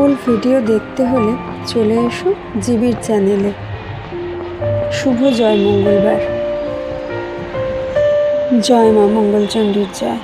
Full video দেখতে হলে চলে এসো জিবির চ্যানেলে। শুভ জয় মঙ্গলবার। জয় মা মঙ্গলচণ্ডীর জয়।